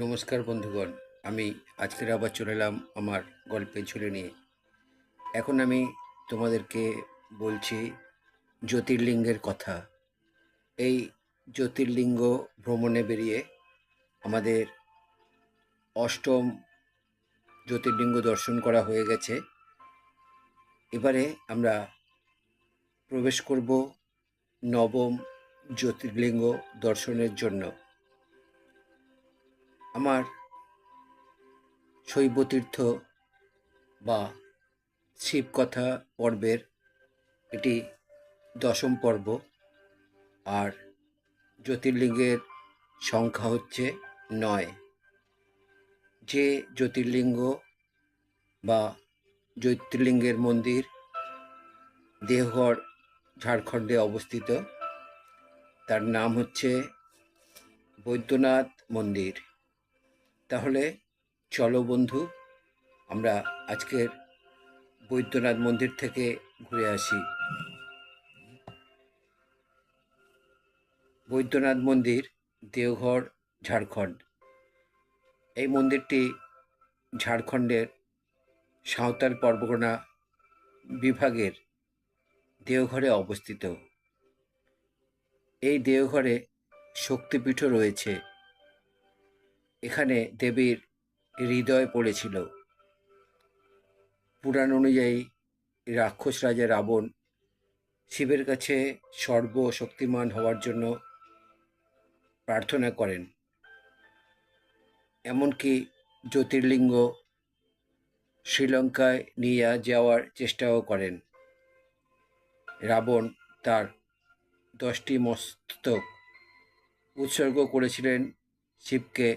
নমস্কার বন্ধুগণ, আমি আজকের আবার চলে এলাম আমার গল্পের ঝুলে নিয়ে। এখন আমি তোমাদেরকে বলছি জ্যোতির্লিঙ্গের কথা। এই জ্যোতির্লিঙ্গ ভ্রমণে বেরিয়ে আমাদের অষ্টম জ্যোতির্লিঙ্গ দর্শন করা হয়ে গেছে। এবারে আমরা প্রবেশ করব নবম জ্যোতির্লিঙ্গ দর্শনের জন্য। আমার শৈবতীর্থ বা শিবকথা পর্বের এটি দশম পর্ব। আর জ্যোতির্লিঙ্গের সংখ্যা হচ্ছে নয়। যে জ্যোতির্লিঙ্গ বা জ্যোতির্লিঙ্গের মন্দির দেহগড় ঝাড়খণ্ডে অবস্থিত, তার নাম হচ্ছে বৈদ্যনাথ মন্দির। তাহলে চলো বন্ধু, আমরা আজকের বৈদ্যনাথ মন্দির থেকে ঘুরে আসি। বৈদ্যনাথ মন্দির, দেওঘর, ঝাড়খণ্ড। এই মন্দিরটি ঝাড়খণ্ডের সাঁওতাল পরগনা বিভাগের দেওঘরে অবস্থিত। এই দেওঘরে শক্তিপীঠও রয়েছে। এখানে দেবীর হৃদয় পড়েছিল। পুরাণ অনুযায়ী রাক্ষস রাজা রাবণ শিবের কাছে সর্বশক্তিমান হওয়ার জন্য প্রার্থনা করেন। এমনকি জ্যোতির্লিঙ্গ শ্রীলঙ্কায় নিয়ে যাওয়ার চেষ্টাও করেন। রাবণ তার দশটি মস্তক উৎসর্গ করেছিলেন শিবকে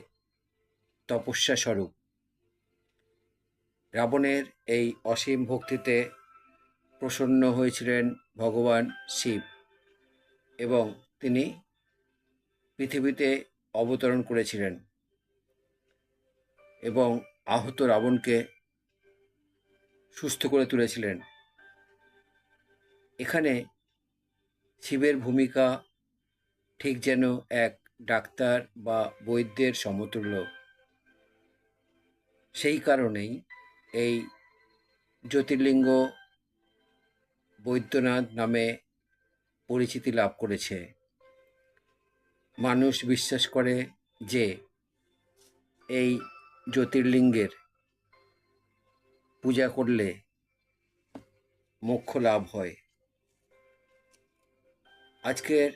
তপস্যা স্বরূপ রাবণের এই অসীম ভক্তিতে প্রসন্ন হয়েছিলেন ভগবান শিব এবং তিনি পৃথিবীতে অবতরণ করেছিলেন এবং আহত রাবণকে সুস্থ করে তুলেছিলেন। এখানে শিবের ভূমিকা ঠিক যেন এক ডাক্তার বা বৈদ্যের সমতুল্য। সেই কারণেই এই জ্যোতির্লিঙ্গ বৈদ্যনাথ নামে পরিচিতি লাভ করেছে। মানুষ বিশ্বাস করে যে এই জ্যোতির্লিঙ্গের পূজা করলে মোক্ষ লাভ হয়। আজকের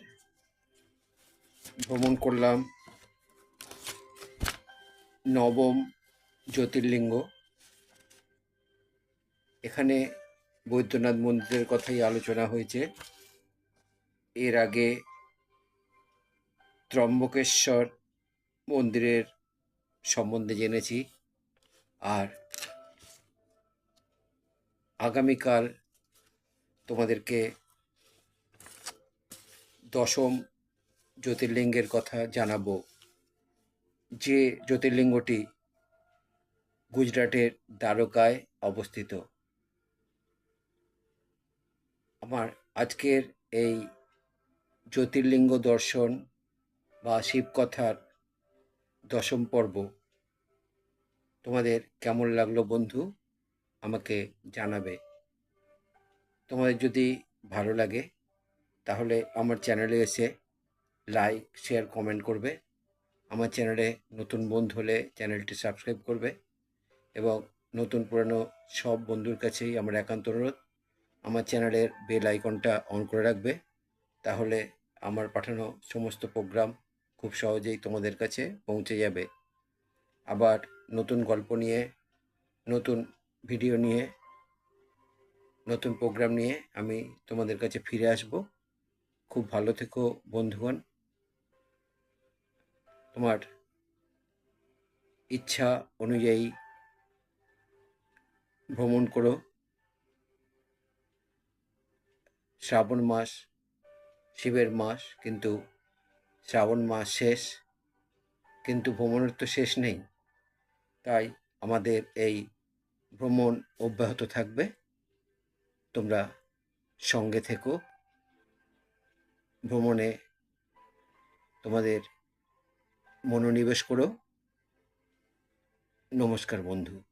ভ্রমণ করলাম নবম জ্যোতির্লিঙ্গ। এখানে বৈদ্যনাথ মন্দিরের কথাই আলোচনা হয়েছে। এর আগে ত্রম্বকেশ্বর মন্দিরের সম্বন্ধে জেনেছি। আর আগামীকাল তোমাদেরকে দশম জ্যোতির্লিঙ্গের কথা জানাব। যে জ্যোতির্লিঙ্গটি গুজরাটের দ্বারকায় অবস্থিত। আমার আজকের এই জ্যোতির্লিঙ্গ দর্শন বা শিবকথার দশম পর্ব তোমাদের কেমন লাগল বন্ধু? আমাকে জানাবে। তোমাদের যদি ভালো লাগে, তাহলে আমার চ্যানেলে এসে লাইক, শেয়ার, কমেন্ট করবে। আমার চ্যানেলে নতুন বন্ধু হলে চ্যানেলটি সাবস্ক্রাইব করবে। এবং নতুন পুরানো সব বন্ধুর কাছেই আমার একান্ত অনুরোধ। আমার চ্যানেলের বেল আইকনটা অন করে রাখবে। তাহলে আমার পাঠানো সমস্ত প্রোগ্রাম খুব সহজেই তোমাদের কাছে পৌঁছে যাবে। আবার নতুন গল্প নিয়ে, নতুন ভিডিও নিয়ে, নতুন প্রোগ্রাম নিয়ে আমি তোমাদের কাছে ফিরে আসব। খুব ভালো থেকো বন্ধুগণ। তোমার ইচ্ছা অনুযায়ী ভ্রমণ করো। শ্রাবণ মাস, শিবের মাস কিন্তু শ্রাবণ মাস শেষ, কিন্তু ভ্রমণের তো শেষ নেই। তাই আমাদের এই ভ্রমণ অব্যাহত থাকবে। তোমরা সঙ্গে থেকো। ভ্রমণে তোমাদের মনোনিবেশ করো। নমস্কার বন্ধু।